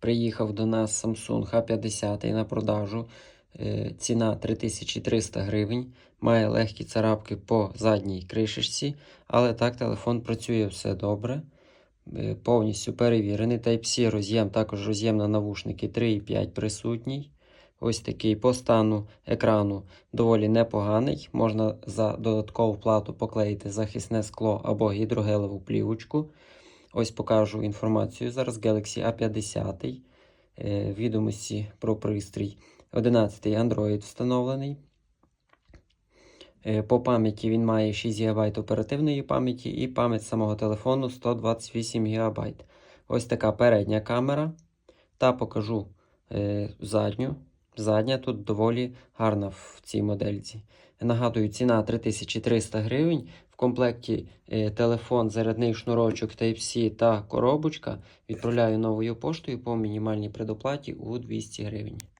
Приїхав до нас Samsung A50 на продажу. Е, Ціна 3300 гривень. Має легкі царапки по задній кришечці, але так телефон працює все добре. Е, Повністю перевірений. Type-C роз'єм, також роз'єм на навушники 3,5 присутній. Ось такий по стану екрану доволі непоганий. Можна за додаткову плату поклеїти захисне скло або гідрогелеву плівочку. Ось покажу інформацію зараз. Galaxy A50. е, Відомості про пристрій. 11 Android встановлений. Е, По пам'яті він має 6 ГБ оперативної пам'яті і пам'ять самого телефону 128 ГБ. Ось така передня камера. Та покажу е, задню. Задня тут доволі гарна в цій модельці. Нагадую, ціна 3300 гривень. В комплекті е, телефон, зарядний шнурочок Type-C та коробочка. Відправляю новою поштою по мінімальній предоплаті у 200 гривень.